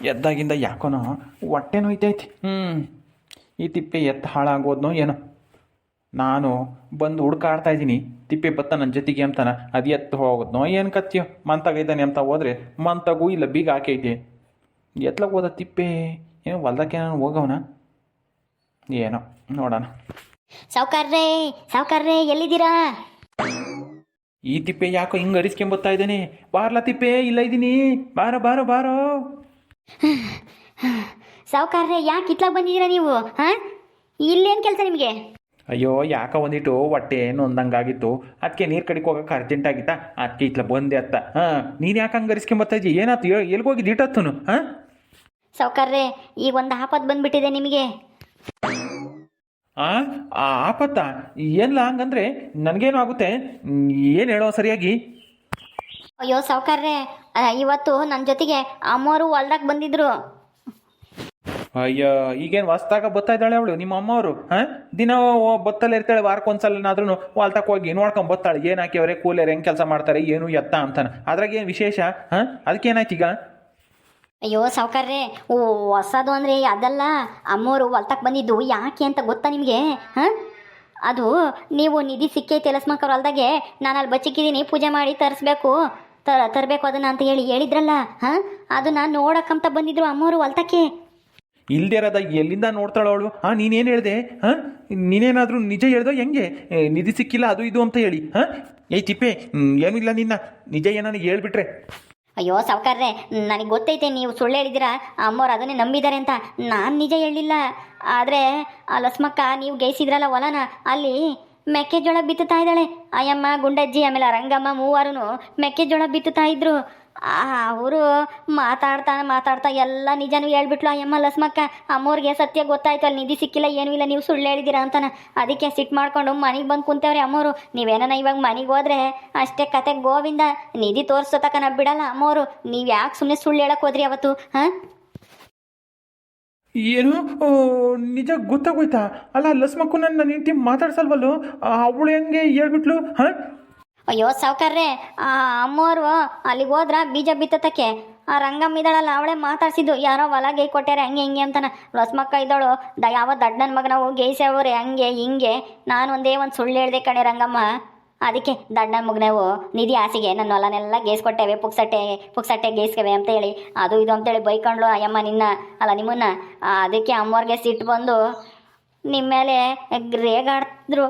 ಎದ್ದಾಗಿಂದ ಯಾಕೋನೋ ಹೊಟ್ಟೆ ನೋಯ್ತೈತಿ ಹ್ಞೂ ಈ ತಿಪ್ಪೆ ಎತ್ತು ಹಾಳಾಗೋದ್ನೋ ಏನೋ. ನಾನು ಬಂದು ಹುಡ್ಕಾಡ್ತಾ ಇದ್ದೀನಿ ತಿಪ್ಪೆ ಬತ್ತ ನನ್ನ ಜೊತೆಗೆ ಅಂತಾನ ಅದು ಎತ್ತು ಹೋಗೋದ್ನೋ ಏನು ಕತ್ತಿಯೋ. ಮಂತಾಗೈತಾನೆ ಅಂತ ಹೋದ್ರೆ ಮಂತಾಗೂ ಇಲ್ಲ ಬೀಗ ಹಾಕೈತಿ ಎತ್ಲಾಗ ಹೋದ ತಿಪ್ಪೆ ಏನೋ ಹೊಲ್ದಕ್ಕೆ ನಾನು ಹೋಗವನ? ಏನೋ ನೋಡೋಣ. ಸಾವ್ಕಾರ್ರೇ ಸಾವ್ಕಾರ್ರೇ ಎಲ್ಲಿದ್ದೀರಾ? ಈ ತಿಪ್ಪೆ ಯಾಕೋ ಹಿಂಗೆ ಅರಿಸ್ಕೊಂಬತ್ತಾ ಇದ್ದಾನೆ? ಬಾರ್ಲ ತಿಪ್ಪೆ ಇಲ್ಲ ಇದ್ದೀನಿ. ಬಾರೋ ಬಾರೋ ಬಾರೋ. ಸಾವ್ಕಾರ್ರೇ ಯಾಕೆ ಇತ್ಲಾಗ ಬಂದಿದ್ದೀರಾ ನೀವು ಹಾಂ? ಇಲ್ಲೇನು ಕೆಲಸ ನಿಮಗೆ? ಅಯ್ಯೋ ಯಾಕ ಒಂದಿಟ್ಟು ಹೊಟ್ಟೆ ನೊಂದಂಗಾಗಿತ್ತು ಅದಕ್ಕೆ ನೀರು ಕಡೆಗೆ ಹೋಗಕ್ಕೆ ಅರ್ಜೆಂಟ್ ಆಗಿತ್ತಾ? ಅದಕ್ಕೆ ಇತ್ಲ ಬಂದೆ ಅತ್ತ ಹಾಂ? ನೀನು ಯಾಕೆ ಹಂಗೆ ಅರಿಸ್ಕೊಂಬತ್ತಾ ಇದ್ದಿ? ಏನಾಯ್ತು ಹೋಗಿ ಇಟ್ಟತ್ತನು ಹಾಂ? ಸಾವ್ಕಾರ್ರೇ ಈಗ ಒಂದು ಆಪತ್ ಬಂದ್ಬಿಟ್ಟಿದೆ ನಿಮಗೆ. ಆ ಆ ಆಪತ್ತ? ಏನಿಲ್ಲ ಹಂಗಂದ್ರೆ ನನಗೇನು ಆಗುತ್ತೆ? ಏನು ಹೇಳೋ ಸರಿಯಾಗಿ? ಅಯ್ಯೋ ಸಾವ್ಕಾರ್ರೇ ಇವತ್ತು ನನ್ನ ಜೊತೆಗೆ ಅಮ್ಮವರು ಹೊಲ್ದಾಗ ಬಂದಿದ್ರು. ಅಯ್ಯೋ ಈಗೇನು ಹೊಸ್ದಾಗ ಬತ್ತಾ ಇದ್ದಾಳೆ ಅವಳು? ನಿಮ್ಮ ಅಮ್ಮವರು ಹಾಂ? ದಿನ ಬತ್ತಲ್ಲೇ ಇರ್ತಾಳೆ ವಾರಕ್ಕೊಂದ್ಸಲನಾದ್ರೂ ಹೊಲ್ತಕ್ಕೆ ಹೋಗಿ ನೋಡ್ಕೊಂಡ್ ಬತ್ತಾಳೆ ಏನು ಹಾಕಿವ್ರೆ ಕೂಲರ್ ಹೆಂಗೆ ಕೆಲಸ ಮಾಡ್ತಾರೆ ಏನು ಎತ್ತ ಅಂತಾನೆ. ಅದ್ರಾಗ ಏನು ವಿಶೇಷ ಹಾಂ? ಅದಕ್ಕೆ ಏನಾಯ್ತು ಈಗ? ಅಯ್ಯೋ ಸಾವುಕಾರ್ರೆ ಓ ಹೊಸದು ಅಂದರೆ ಅದಲ್ಲ. ಅಮ್ಮವರು ಹೊಲ್ತಕ್ಕೆ ಬಂದಿದ್ದು ಯಾಕೆ ಅಂತ ಗೊತ್ತಾ ನಿಮಗೆ ಹಾಂ? ಅದು ನೀವು ನಿಧಿ ಸಿಕ್ಕೈತೆ ಲಸ್ಮಕ್ಕವ್ರ ಹೊಲ್ದಾಗೆ ನಾನು ಅಲ್ಲಿ ಬಚ್ಚಿಕ್ಕಿದ್ದೀನಿ ಪೂಜೆ ಮಾಡಿ ತರಿಸ್ಬೇಕು. ತ ತರಬೇಕು ಅದನ್ನ ಅಂತ ಹೇಳಿ ಹೇಳಿದ್ರಲ್ಲ ಹಾಂ? ಅದು ನಾನು ನೋಡಕ್ಕಂತ ಬಂದಿದ್ರು ಅಮ್ಮವರು ಹೊಲ್ತಕ್ಕೆ. ಇಲ್ದೇ ಇರೋದ ಎಲ್ಲಿಂದ ನೋಡ್ತಾಳೆ ಅವಳು? ಹಾಂ ನೀನೇನು ಹೇಳ್ದೆ? ಹಾಂ? ನೀನೇನಾದರೂ ನಿಜ ಹೇಳ್ದೋ ಹೆಂಗೆ? ನಿಧಿ ಸಿಕ್ಕಿಲ್ಲ ಅದು ಇದು ಅಂತ ಹೇಳಿ ಹಾಂ? ಏಯ್ ತಿಪ್ಪೆ ಏನೂ ಇಲ್ಲ ನಿನ್ನ. ನಿಜ ಏನಾನು ಹೇಳ್ಬಿಟ್ರೆ. ಅಯ್ಯೋ ಸಾವ್ಕಾರ್ರೆ ನನಗೆ ಗೊತ್ತೈತೆ ನೀವು ಸುಳ್ಳು ಹೇಳಿದಿರಾ ಅಮ್ಮವ್ರು ಅದನ್ನೇ ನಂಬಿದ್ದಾರೆ ಅಂತ. ನಾನು ನಿಜ ಹೇಳಿಲ್ಲ ಆದರೆ ಆ ಲಸ್ಮಕ್ಕ ನೀವು ಗೈಸಿದ್ರಲ್ಲ ಹೊಲನ ಅಲ್ಲಿ ಮೆಕ್ಕೆಜೋಳ ಬಿತ್ತುತ್ತಾ ಇದ್ದಾಳೆ. ಅಯ್ಯಮ್ಮ, ಗುಂಡಜ್ಜಿ, ಆಮೇಲೆ ರಂಗಮ್ಮ ಮೂವರು ಮೆಕ್ಕೆಜೋಳ ಬಿತ್ತುತ್ತಾ ಇದ್ರು. ಅವರು ಮಾತಾಡ್ತಾ ಮಾತಾಡ್ತಾ ಎಲ್ಲ ನಿಜನೂ ಹೇಳ್ಬಿಟ್ಲು, ಅಯ್ಯಮ್ಮ, ಲಸ್ಮಕ್ಕ, ಅಮ್ಮೋರಿಗೆ ಸತ್ಯ ಗೊತ್ತಾಯ್ತು, ಅಲ್ಲಿ ನಿಧಿ ಸಿಕ್ಕಿಲ್ಲ, ಏನೂ ಇಲ್ಲ, ನೀವು ಸುಳ್ಳು ಹೇಳಿದ್ದೀರಾ? ಅಂತಾನ. ಅದಕ್ಕೆ ಸಿಟ್ಟು ಮಾಡ್ಕೊಂಡು ಮನೆಗೆ ಬಂದು ಕುಂತೇವ್ರಿ ಅಮ್ಮೋರು. ನೀವೇನ ಇವಾಗ ಮನೆಗೆ ಹೋದ್ರೆ ಅಷ್ಟೇ ಕತೆ ಗೋವಿಂದ ನಿಧಿ ತೋರಿಸೋ ನಾ ಬಿಡಲ್ಲ ಅಮ್ಮೋರು. ನೀವು ಯಾಕೆ ಸುಮ್ಮನೆ ಸುಳ್ಳು ಹೇಳಕ್ಕೆ ಹೋದ್ರಿ ಅವತ್ತು, ಹಾಂ? ಏನು? ನಿಜ ಗೊತ್ತಾಗೋಯ್ತಾ? ಅಲ್ಲ ಲಸ್ಮಕ್ಕು ನನ್ನ ಹೆಂಡತಿ ಮಾತಾಡ್ಸಲ್ವಲ್ಲು? ಅವಳು ಹೆಂಗೆ ಹೇಳ್ಬಿಟ್ಲು? ಹಾಂ? ಅಯ್ಯೋ, ಸಾವುಕಾರ್ರೆ, ಆ, ಅಮ್ಮೋರು ಅಲ್ಲಿಗೆ ಹೋದ್ರ ಬೀಜ ಬಿತ್ತತಕ್ಕೆ. ಆ, ರಂಗಮ್ಮ ಇದ್ದಾಳಲ್ಲ, ಅವಳೇ ಮಾತಾಡ್ಸಿದ್ದು. ಯಾರೋ ಹೊಲ ಗೈ ಕೊಟ್ಟಾರೆ ಹಂಗೆ ಹಿಂಗೆ ಅಂತಾನ. ಲಸ್ಮಕ್ಕ ಇದ್ದಾಳು ದ ಯಾವ ದಡ್ಡನ ಮಗನವು ಗೇಯ್ಸವ್ರೆ ಹಂಗೆ ಹಿಂಗೆ. ನಾನು ಒಂದೇ ಒಂದು ಸುಳ್ಳು ಹೇಳ್ದೆ ಕಣೆ ರಂಗಮ್ಮ. ಅದಕ್ಕೆ ದಂಡನ ಮುಗ್ನೆವು ನಿಧಿ ಆಸೆಗೆ ನನ್ನ ಹೊಲನೆಲ್ಲ ಗೇಸ್ಕೊಟ್ಟೇವೆ, ಪುಕ್ಸಟ್ಟೆ ಪುಕ್ಸಟ್ಟೆ ಗೇಸ್ಕೇವೆ ಅಂತ ಹೇಳಿ. ಅದು ಇದು ಅಂತೇಳಿ ಬೈಕೊಂಡ್ಲು ಅಯ್ಯಮ್ಮ ನಿನ್ನ, ಅಲ್ಲ ನಿಮ್ಮನ್ನ. ಅದಕ್ಕೆ ಅಮ್ಮವ್ರಿಗೆ ಸಿಟ್ಟು ಬಂದು ನಿಮ್ಮ ಮೇಲೆ ರೇಗಾಡಿದ್ರು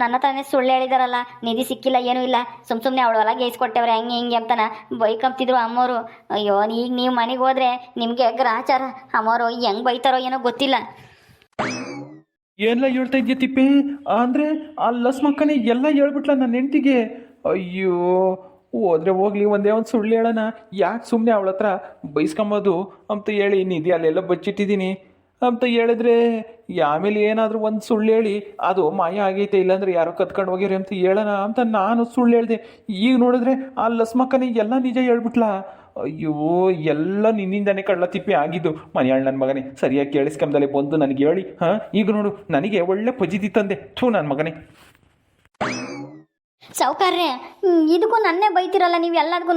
ನನ್ನ ತಾನೇ ಸುಳ್ಳು ಹೇಳಿದಾರಲ್ಲ, ನಿಧಿ ಸಿಕ್ಕಿಲ್ಲ, ಏನೂ ಇಲ್ಲ. ಸುಮ್ ಸುಮ್ಮನೆ ಅವಳು ಹೊಲ ಗೇಯಿಸ್ಕೊಟ್ಟವ್ರೆ ಹಂಗೆ ಹಿಂಗೆ ಅಂತಾನೆ ಬೈಕ್ ಅಂತಿದ್ರು ಅಮ್ಮೋರು ಅಯ್ಯೋ ಈಗ ನೀವು ಮನೆಗೆ ಹೋದ್ರೆ ನಿಮಗೆ ಗ್ರಾಚಾರ ಅಮ್ಮವರು ಹೆಂಗೆ ಬೈತಾರೋ ಏನೋ ಗೊತ್ತಿಲ್ಲ. ಎಲ್ಲ ಹೇಳ್ತಾ ಇದ್ಯಾ ತಿಪ್ಪಿ? ಅಂದ್ರೆ ಆ ಲಸ್ಮಕ್ಕನೇ ಎಲ್ಲ ಹೇಳ್ಬಿಟ್ಲ ನನ್ನ ಹೆಂಡತಿಗೆ. ಅಯ್ಯೋ, ಹೋದ್ರೆ ಹೋಗ್ಲಿ, ಒಂದೇ ಒಂದು ಸುಳ್ಳು ಹೇಳೋಣ. ಯಾಕೆ ಸುಮ್ಮನೆ ಅವಳ ಹತ್ರ ಬೈಸ್ಕೊಂಬೋದು ಅಂತ ಹೇಳಿ ನಿಧಿ ಅಲ್ಲೆಲ್ಲ ಬಚ್ಚಿಟ್ಟಿದ್ದೀನಿ. ಅಂತ ಹೇಳಿದ್ರೆ ಆಮೇಲೆ ಏನಾದರೂ ಒಂದು ಸುಳ್ಳು ಹೇಳಿ, ಅದು ಮಾಯ ಆಗೈತೆ, ಇಲ್ಲಾಂದ್ರೆ ಯಾರೋ ಕತ್ಕೊಂಡು ಹೋಗ್ಯಾರ ಅಂತ ಹೇಳೋಣ ಅಂತ ನಾನು ಸುಳ್ಳು ಹೇಳಿದೆ. ಈಗ ನೋಡಿದ್ರೆ ಆ ಲಸ್ಮಕ್ಕನೇ ಎಲ್ಲ ನಿಜ ಹೇಳ್ಬಿಟ್ಲಾ? ಅಯ್ಯೋ, ಎಲ್ಲ ನಿನ್ನಿಂದಾನೇ ಕಳ್ಳ ತಿಪ್ಪಿ ಆಗಿದ್ದು. ಮನೆಯಾಳ್ ನನ್ನ ಮಗನೇ, ಸರಿಯಾಗಿ ಕೇಳಿಸ್ಕೊಂಬದಲ್ಲೇ ಬಂದು ನನಗೆ ಹೇಳಿ, ಹಾಂ? ಈಗ ನೋಡು, ನನಗೆ ಒಳ್ಳೆ ಪಜಿತಿ ತಂದೆ ಥೂ ನನ್ನ ಮಗನೇ. ಹ್ಮ್, ಇದಕ್ಕೂ ನನ್ನೇ ಬೈತಿರಲ್ಲ ನೀವು ಎಲ್ಲದಕ್ಕೂ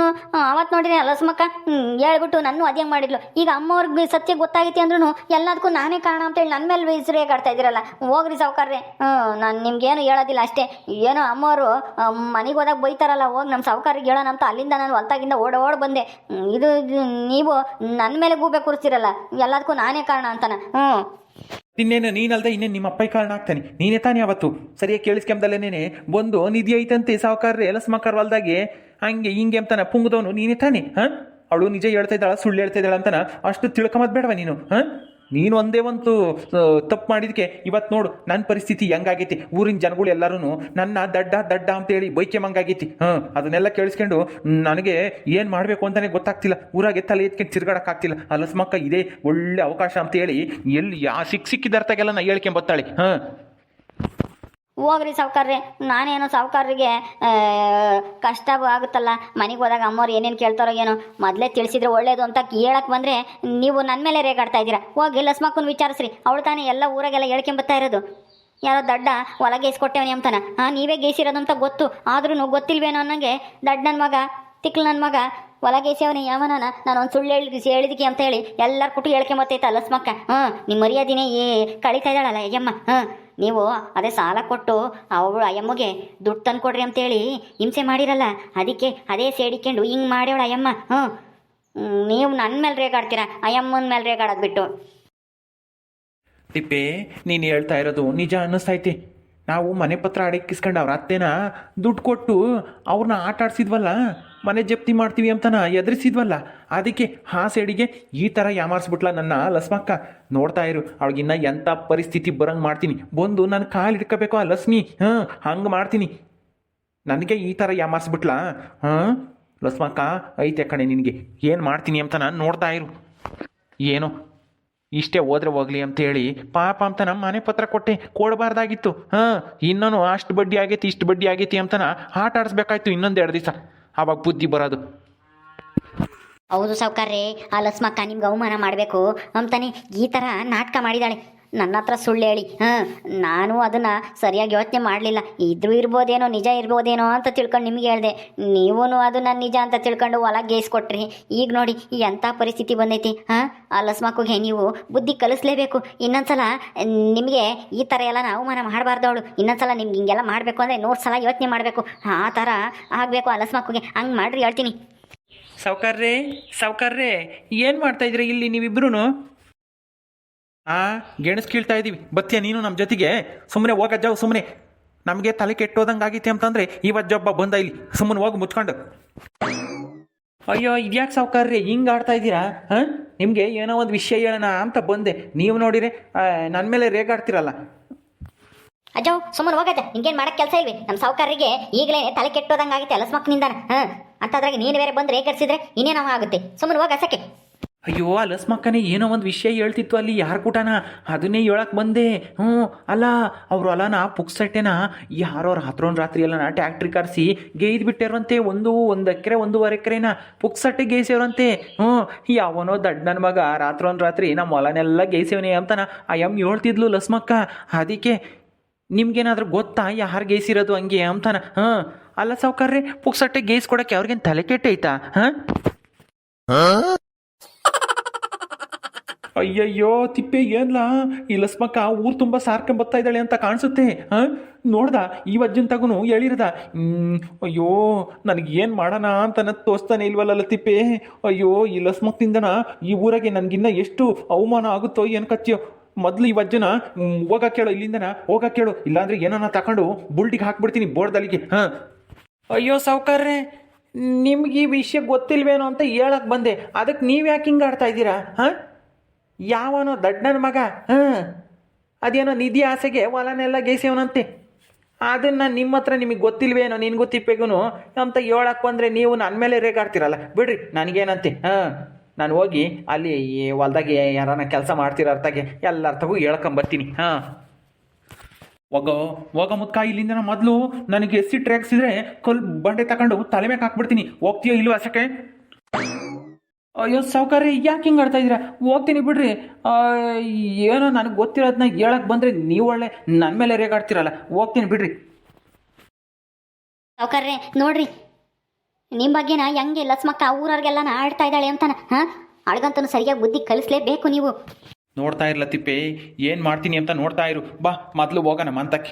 ಅವತ್ತು ನೋಡಿರಿ ಲಸ್ಮಕ್ಕ ಹ್ಞೂ ಹೇಳ್ಬಿಟ್ಟು ನನ್ನ ಅದೇ ಮಾಡಿದ್ಲು. ಈಗ ಅಮ್ಮವ್ರಿಗೆ ಸತ್ಯ ಗೊತ್ತಾಗೈತಿ ಅಂದ್ರೂ ಎಲ್ಲದಕ್ಕೂ ನಾನೇ ಕಾರಣ ಅಂತೇಳಿ ನನ್ನ ಮೇಲೆ ಬೇಸರೇಗಾಡ್ತಾ ಇದ್ದೀರಲ್ಲ. ಹೋಗ್ರಿ ಸೌಕರ್ಯ ನಾನು ನಿಮ್ಗೇನು ಹೇಳೋದಿಲ್ಲ ಅಷ್ಟೇ. ಏನೋ ಅಮ್ಮವರು ಮನೆಗೆ ಹೋದಾಗ ಬೈತಾರಲ್ಲ ಹೋಗಿ ನಮ್ಮ ಸಾವುಕಾರಿಗೆ ಹೇಳೋಣ ಅಂತ ಅಲ್ಲಿಂದ ನಾನು ಹೊಲ್ತಾಗಿಂದ ಓಡ ಓಡ್ ಬಂದೆ. ಇದು ನೀವು ನನ್ನ ಮೇಲೆ ಗೂಬೆ ಕೂರಿಸ್ತಿರಲ್ಲ ಎಲ್ಲದಕ್ಕೂ ನಾನೇ ಕಾರಣ ಅಂತಾನೆ. ಹ್ಞೂ ಇನ್ನೇನು, ನೀನಲ್ದೆ ಇನ್ನೇನು ನಿಮ್ಮ ಅಪ್ಪೈ ಕಾರಣ ಆಗ್ತಾನೆ? ನೀನೇ ತಾನೇ ಅವತ್ತು? ಸರಿಯಾಗಿ ಕೇಳಿಸ್ಕೊಂಬದಲ್ಲೇನೆ ಬಂದು, ನಿಧಿ ಐತಂತೆ ಸಾವುಕಾರ್ರೆ ಲಸ್ಮಕಾರ ಹೊಲ್ದಾಗೆ. ಹಂಗೆ, ಹಿಂಗೆ ಅಂತಾನ, ಪುಂಗದವನು, ನೀನೇ ತಾನೇ, ಹಾಂ? ಅವಳು ನಿಜ ಹೇಳ್ತಾ ಇದ್ದಾಳ, ಸುಳ್ಳು ಹೇಳ್ತಾ ಇದ್ದಾಳ ಅಂತಾನ, ಅಷ್ಟು ತಿಳ್ಕೊಂಬದ್ ಬೇಡವಾ ನೀನು, ಹಾಂ? ನೀನು ಒಂದೇ ಒಂದು ತಪ್ಪು ಮಾಡಿದಕ್ಕೆ ಇವತ್ತು ನೋಡು ನನ್ನ ಪರಿಸ್ಥಿತಿ ಹೆಂಗಾಗೈತಿ? ಊರಿನ ಜನಗಳು ಎಲ್ಲರೂ ನನ್ನ ದಡ್ಡ ದಡ್ಡ ಅಂತೇಳಿ ಬೈಕೆ ಮಂಗಾಗೈತಿ. ಹಾಂ, ಅದನ್ನೆಲ್ಲ ಕೇಳಿಸ್ಕೊಂಡು ನನಗೆ ಏನು ಮಾಡಬೇಕು ಅಂತಲೇ ಗೊತ್ತಾಗ್ತಿಲ್ಲ. ಊರಾಗೆ ತಲೆ ಎತ್ಕೊಂಡು ತಿರ್ಗಾಡಕ್ಕಾಗ್ತಿಲ್ಲ. ಅಲಸ್ಮಕ್ಕ ಲಸ್ಮಕ್ಕ ಇದೇ ಒಳ್ಳೆ ಅವಕಾಶ ಅಂತೇಳಿ ಎಲ್ಲಿ ಯಾ ಸಿಕ್ ನಾನು ನಾ ಹೇಳ್ಕೊಂಬತ್ತಾಳೆ. ಹಾಂ ಹೋಗ್ರಿ ಸಾವುಕಾರ್ರಿ, ನಾನೇನೋ ಸಾವುಕಾರರಿಗೆ ಕಷ್ಟ ಆಗುತ್ತಲ್ಲ, ಮನೆಗೆ ಹೋದಾಗ ಅಮ್ಮವ್ರು ಏನೇನು ಕೇಳ್ತಾರೋ ಏನೋ, ಮೊದಲೇ ತಿಳಿಸಿದ್ರೆ ಒಳ್ಳೇದು ಅಂತ ಕೇಳಕ್ಕೆ ಬಂದರೆ ನೀವು ನನ್ನ ಮೇಲೆ ರೇಗಾಡ್ತಾ ಇದ್ದೀರಾ? ಹೋಗಿ ಲಸ್ಮಕ್ಕನ್ನು ವಿಚಾರಿಸ್ರಿ, ಅವಳು ತಾನೇ ಎಲ್ಲ ಊರಾಗೆಲ್ಲ ಹೇಳ್ಕೊಂಬತ್ತಾ ಇರೋದು. ಯಾರೋ ದಡ್ಡ ಹೊಲ ಗೇಯಿಸ್ಕೊಟ್ಟೇವನಿ ಅಂತಾನೆ. ಹಾಂ ನೀವೇ ಗೇಯಿಸಿರೋದು ಅಂತ ಗೊತ್ತು ಆದ್ರೂ ಗೊತ್ತಿಲ್ವೇನೋ ಅನ್ನಂಗೆ ದಡ್ಡ ನನ್ನ ಮಗ ತಿಕ್ಲು ನನ್ನ ಮಗ ಒಳಗೇಸವನೇ ಯಾವನ ನಾನು ಒಂದು ಸುಳ್ಳು ಹೇಳಿ ಹೇಳಿದಕ್ಕೆ ಅಂತ ಹೇಳಿ ಎಲ್ಲರ ಕುಟು ಹೇಳ್ಕೊಂಬತ್ತೈತೆ ಲಸ್ಮಕ್ಕ. ಹಾಂ ನಿಮ್ಮ ಮರ್ಯಾದಿನೇ ಏ ಕಳೀತಾ ಇದ್ದಾಳಲ್ಲ ಯಮ್ಮ ಹಾಂ ನೀವು ಅದೇ ಸಾಲ ಕೊಟ್ಟು ಅವಳು ಅಯ್ಯಮ್ಮಗೆ ದುಡ್ಡು ತಂದು ಕೊಡ್ರಿ ಅಂತೇಳಿ ಹಿಂಸೆ ಮಾಡಿರಲ್ಲ, ಅದಕ್ಕೆ ಅದೇ ಸೇಡಿಕೊಂಡು ಹಿಂಗೆ ಮಾಡ್ಯವಳು ಅಯ್ಯಮ್ಮ ಹ್ಞೂ ನೀವು ನನ್ನ ಮೇಲೆ ರೇಗಾಡ್ತೀರಾ? ಅಯ್ಯಮ್ಮನ ಮೇಲೆ ರೇಗಾಡೋದು ಬಿಟ್ಟು. ತಿಪ್ಪೆ, ನೀನು ಹೇಳ್ತಾ ಇರೋದು ನಿಜ ಅನ್ನಿಸ್ತೈತಿ ನಾವು ಮನೆ ಪತ್ರ ಅಡಕ್ಕಿಸ್ಕೊಂಡು ಅವ್ರ ಅತ್ತೆನ ದುಡ್ಡು ಕೊಟ್ಟು ಅವ್ರನ್ನ ಆಟ ಆಡ್ಸಿದ್ವಲ್ಲ? ಮನೆ ಜಪ್ತಿ ಮಾಡ್ತೀವಿ ಅಂತನ ಎದುರಿಸಿದ್ವಲ್ಲ? ಅದಕ್ಕೆ ಆ ಸೈಡಿಗೆ ಈ ಥರ ಯಾಮಾರಿಸ್ಬಿಟ್ಲ ನನ್ನ ಲಸ್ಮಕ್ಕ. ನೋಡ್ತಾ ಇರು ಅವಳಿಗಿನ್ನ ಎಂಥ ಪರಿಸ್ಥಿತಿ ಬರಂಗೆ ಮಾಡ್ತೀನಿ. ಬಂದು ನನ್ನ ಕಾಲು ಇಟ್ಕೋಬೇಕು ಆ ಲಸ್ಮಿ, ಹಾಂ, ಹಂಗೆ ಮಾಡ್ತೀನಿ. ನನಗೆ ಈ ಥರ ಯಾಮಾರಿಸ್ಬಿಟ್ಲ? ಹಾಂ? ಲಸ್ಮಕ್ಕ, ಐತೆ ಕಣೆ ನಿನಗೆ. ಏನು ಮಾಡ್ತೀನಿ ಅಂತ ನಾನು ನೋಡ್ತಾ ಇರು. ಏನೋ ಇಷ್ಟೇ ಹೋದ್ರೆ ಹೋಗ್ಲಿ ಅಂತೇಳಿ ಪಾಪ ಅಂತ ನಮ್ಮ ಮನೆ ಪತ್ರ ಕೊಟ್ಟೆ, ಕೊಡಬಾರ್ದಾಗಿತ್ತು. ಹಾಂ ಇನ್ನೂ ಅಷ್ಟು ಬಡ್ಡಿ ಆಗೈತಿ, ಇಷ್ಟು ಬಡ್ಡಿ ಆಗೈತಿ ಅಂತನ ಆಟ ಆಡಿಸ್ಬೇಕಾಯ್ತು ಇನ್ನೊಂದು ಎರಡು ದಿವಸ. ಅವಾಗ ಬುದ್ಧಿ ಬರೋದು. ಹೌದು ಸಾವುಕಾರ್ರೆ, ಆ ಲಸ್ಮಕ್ಕ ನಿಮ್ಗೆ ಅವಮಾನ ಮಾಡಬೇಕು ಅಂತಾನೆ ಈ ಥರ ನಾಟಕ ಮಾಡಿದಾಳೆ. ನನ್ನ ಹತ್ರ ಸುಳ್ಳು ಹೇಳಿ. ಹಾಂ, ನಾನು ಅದನ್ನು ಸರಿಯಾಗಿ ಯೋಚನೆ ಮಾಡಲಿಲ್ಲ. ಇದ್ರೂ ಇರ್ಬೋದೇನೋ, ನಿಜ ಇರ್ಬೋದೇನೋ ಅಂತ ತಿಳ್ಕೊಂಡು ನಿಮಗೆ ಹೇಳಿದೆ. ನೀವೂ ನನ್ನ ನಿಜ ಅಂತ ತಿಳ್ಕೊಂಡು ಒಳಗೆ ಗೇಸ್ಕೊಟ್ರಿ ಈಗ ನೋಡಿ ಎಂಥ ಪರಿಸ್ಥಿತಿ ಬಂದೈತಿ? ಹಾಂ, ಅಲಸ್ಮಾಕುಗೆ ನೀವು ಬುದ್ಧಿ ಕಲಿಸ್ಲೇಬೇಕು. ಇನ್ನೊಂದ್ಸಲ, ನಿಮಗೆ ಈ ಥರ ಎಲ್ಲ ಅವಮಾನ ಮಾಡಬಾರ್ದು ಅವಳು. ಇನ್ನೊಂದ್ಸಲ ನಿಮ್ಗೆ ಹಿಂಗೆಲ್ಲ ಮಾಡಬೇಕು ಅಂದರೆ ನೂರು ಸಲ ಯೋಚನೆ ಮಾಡಬೇಕು. ಆ ಥರ ಆಗಬೇಕು ಅಲಸ್ಮಾಕುಗೆ. ಹಂಗೆ ಮಾಡ್ರಿ ಹೇಳ್ತೀನಿ. ಸೌಕರ್ರೆ ಸೌಕರ್ರೆ ಏನು ಮಾಡ್ತಾಯಿದ್ರಿ ಇಲ್ಲಿ ನೀವಿಬ್ರು ಆ ಗೆಣಸ್ ಕೀಳ್ತಾ ಇದ್ದೀವಿ ಬತ್ತಿಯ, ನೀನು ನಮ್ಮ ಜೊತೆಗೆ? ಸುಮ್ಮನೆ ಹೋಗಜ್ಜಾವು ಸುಮ್ಮನೆ ನಮಗೆ ತಲೆ ಕೆಟ್ಟೋದಂಗೆ ಆಗೈತೆ ಅಂತಂದ್ರೆ ಇವತ್ತು ಜೊಬ್ಬ ಬಂದ ಇಲ್ಲಿ. ಸುಮ್ಮನೆ ಹೋಗಿ ಮುಚ್ಕೊಂಡು. ಅಯ್ಯೋ, ಇದ್ಯಾಕೆ ಸಾವ್ಕಾರ್ರಿ? ಹಿಂಗೆ ಆಡ್ತಾ ಇದ್ದೀರಾ? ಹಾಂ? ನಿಮಗೆ ಏನೋ ಒಂದು ವಿಷಯ ಹೇಳೋಣ ಅಂತ ಬಂದೆ. ನೀವು ನೋಡಿರಿ ನನ್ನ ಮೇಲೆ ರೇಗಾಡ್ತಿರಲ್ಲ ಅಜ್ಜವ್ ಸುಮ್ಮನೆ ಹೋಗಜ್ಜ ನಿಂಗೇನು ಮಾಡಕ್ಕೆ ಕೆಲಸ ಇಲ್ವಿ? ನಮ್ಮ ಸಾವುಕಾರರಿಗೆ ಈಗಲೇ ತಲೆ ಕೆಟ್ಟೋದಂಗೆ ಆಗುತ್ತೆ ಅಲಸ್ಮಕ್ನಿಂದಾನ. ಹಾಂ? ಅಂತದ್ರಾಗ ನೀನು ಬೇರೆ ಬಂದು ರೇಗಡಿಸಿದ್ರೆ ಇನ್ನೇನೋ ಆಗುತ್ತೆ? ಸುಮ್ಮನೆ ಹೋಗ ಸಕ್ಕೆ ಅಯ್ಯೋ ಅಲಸ್ಮಕ್ಕನೆ ಲಸ್ಮಕ್ಕನೇ ಏನೋ ಒಂದು ವಿಷಯ ಹೇಳ್ತಿತ್ತು ಅಲ್ಲಿ ಯಾರು ಕೂಟನ? ಅದನ್ನೇ ಹೇಳಕ್ಕೆ ಬಂದೆ. ಹ್ಞೂ, ಅಲ್ಲ, ಅವರು ಅಲ್ಲನ ಪುಕ್ಸಟ್ಟೆನ ಯಾರೋ ರಾತ್ರೋನ್ ರಾತ್ರಿ ಅಲ್ಲನ ಟ್ಯಾಕ್ಟ್ರಿ ಕರೆಸಿ ಗೇಯ್ದು ಬಿಟ್ಟಿರುವಂತೆ ಒಂದು ಒಂದು ಎಕರೆ, ಒಂದೂವರೆ ಎಕರೆನ ಪುಕ್ಸಟ್ಟೆ ಗೇಯ್ಸಿವ್ರಂತೆ ಹ್ಞೂ, ಯಾವನೋ ದಡ್ಡ ನನ್ನ ಮಗ ರಾತ್ರೋನ್ ರಾತ್ರಿ ನಮ್ಮ ಹೊಲನೆಲ್ಲ ಗೇಯ್ಸಿವನೇ ಅಂತನ ಆ ಎಂ ಹೇಳ್ತಿದ್ಲು ಲಸ್ಮಕ್ಕ. ಅದಕ್ಕೆ ನಿಮ್ಗೇನಾದ್ರೂ ಗೊತ್ತಾ ಯಾರು ಗೇಯ್ಸಿರೋದು ಹಂಗೆ ಅಂತಾನ? ಹಾಂ ಅಲ್ಲ ಸಾವುಕಾರ್ರೆ, ಪುಕ್ಸಟ್ಟೆ ಗೇಯ್ಸ್ಕೊಡಕ್ಕೆ ಅವ್ರಿಗೇನು ತಲೆ ಕೆಟ್ಟೈತಾ? ಹಾಂ? ಅಯ್ಯಯ್ಯೋ, ತಿಪ್ಪೆ ಏನ್ಲ? ಈ ಲಸ್ಮಕ್ಕ ಊರು ತುಂಬ ಬರ್ತಾ ಇದ್ದಾಳೆ ಅಂತ ಕಾಣಿಸುತ್ತೆ, ಹಾಂ? ನೋಡ್ದ, ಈ ವಜ್ಜನ್ ತಗುನು ಹೇಳಿರದ ಅಯ್ಯೋ, ನನಗೆ ಏನು ಮಾಡೋಣ ಅಂತ ನನ್ನ ತೋರಿಸ್ತಾನೆ ಇಲ್ವಲ್ಲ ತಿಪ್ಪೆ? ಅಯ್ಯೋ, ಈ ಲಸ್ಮಕ್ಕಿಂದನ ಈ ಊರಾಗೆ ನನಗಿನ್ನ ಎಷ್ಟು ಅವಮಾನ ಆಗುತ್ತೋ ಏನು ಕತ್ತಿಯೋ ಮೊದಲು ಈ ವಜ್ಜನ ಹೋಗ ಕೇಳು, ಇಲ್ಲಿಂದನ ಹೋಗ ಕೇಳು. ಇಲ್ಲಾಂದ್ರೆ ಏನನ್ನ ತಕೊಂಡು ಬುಲ್ಟಿಗೆ ಹಾಕ್ಬಿಡ್ತೀನಿ ಬೋರ್ಡಲ್ಲಿಗೆ ಹಾಂ? ಅಯ್ಯೋ, ಸಾವ್ಕಾರ್ರೆ, ನಿಮ್ಗೆ ಈ ವಿಷಯ ಗೊತ್ತಿಲ್ವೇನೋ ಅಂತ ಹೇಳಕ್ ಬಂದೆ. ಅದಕ್ಕೆ ನೀವು ಯಾಕೆ ಹಿಂಗೆ ಆಡ್ತಾ ಇದ್ದೀರಾ, ಹಾಂ? ಯಾವನೋ ದಡ್ಡನ ಮಗ, ಹಾಂ, ಅದೇನೋ ನಿಧಿ ಆಸೆಗೆ ಹೊಲನೆಲ್ಲ ಗೇಸವನಂತೆ ಅದನ್ನು ನಿಮ್ಮ ಹತ್ರ ನಿಮಗೆ ಗೊತ್ತಿಲ್ವೇನೋ ನಿನಗೂ ತಿಪ್ಪೆಗೂ ಅಂತ ಹೇಳಕ್ಕೆ ಬಂದರೆ ನೀವು ನನ್ನ ಮೇಲೆ ರೇಗಾಡ್ತೀರಲ್ಲ, ಬಿಡ್ರಿ, ನನಗೇನಂತೆ, ಹಾಂ. ನಾನು ಹೋಗಿ ಅಲ್ಲಿ ಈ ಹೊಲ್ದಾಗೆ ಯಾರನ್ನ ಕೆಲಸ ಮಾಡ್ತಿರೋ ಅರ್ಥಗೆ ಎಲ್ಲರ್ಥಗೂ ಹೇಳ್ಕೊಂಬರ್ತೀನಿ, ಹಾಂ. ಹೋಗೋ, ಹೋಗ ಮುದ್ಕ ಇಲ್ಲಿಂದ ಮೊದಲು ನನಗೆ ಎಸ್ಸಿ ಟ್ರ್ಯಾಕ್ಸಿದ್ರೆ ಕಲ್ ಬಂಡೆ ತಗೊಂಡು ತಲೆ ಮೇಲೆ ಹಾಕ್ಬಿಡ್ತೀನಿ. ಹೋಗ್ತೀಯೋ ಇಲ್ವಾ ಅಸಕ್ಕೆ ಅಯ್ಯೋ ಸೌಕರ್ಯ ಯಾಕೆ ಹಿಂಗೆ ಆಡ್ತಾ ಇದ್ದೀರಾ? ಹೋಗ್ತೀನಿ ಬಿಡ್ರಿ. ಆ, ಏನೋ ನನಗೆ ಗೊತ್ತಿರೋದನ್ನ ಹೇಳಕ್ಕೆ ಬಂದರೆ ನೀವು ಒಳ್ಳೆ ನನ್ನ ಮೇಲೆ ರೇಗಾಡ್ತೀರಲ್ಲ ಹೋಗ್ತೀನಿ ಬಿಡ್ರಿ. ಸಾವುಕಾರ್ರೆ ನೋಡ್ರಿ. ನಿಮ್ಮ ಬಗ್ಗೆನ ಹೆಂಗೆ ಲಸ್ಮಕ್ಕ ಊರವ್ರಿಗೆಲ್ಲ ಆಡ್ತಾ ಇದ್ದಾಳೆ ಅಂತಾನ ಹಾಂ? ಅಳ್ಗಂತನು ಸರಿಯಾಗಿ ಬುದ್ಧಿ ಕಲಿಸ್ಲೇಬೇಕು ನೀವು. ನೋಡ್ತಾ ಇರ್ಲತಿಪ್ಪೇ ಏನು ಮಾಡ್ತೀನಿ ಅಂತ ನೋಡ್ತಾ ಇರು. ಬಾ ಮೊದಲು ಹೋಗೋಣ ಮಂತಕ್ಕೆ.